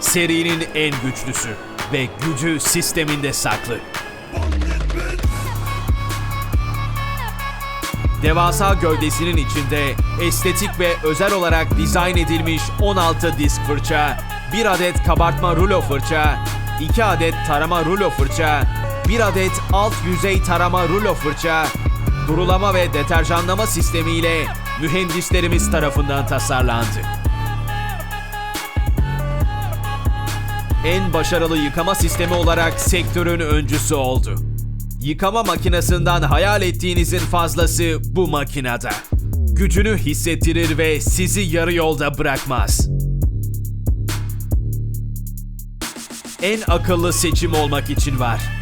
serinin en güçlüsü ve gücü sisteminde saklı. Devasa gövdesinin içinde estetik ve özel olarak dizayn edilmiş 16 disk fırça, 1 adet kabartma rulo fırça, 2 adet tarama rulo fırça, 1 adet alt yüzey tarama rulo fırça, durulama ve deterjanlama sistemiyle mühendislerimiz tarafından tasarlandı. En başarılı yıkama sistemi olarak sektörün öncüsü oldu. Yıkama makinesinden hayal ettiğinizin fazlası bu makinede. Gücünü hissettirir ve sizi yarı yolda bırakmaz. En akıllı seçim olmak için var.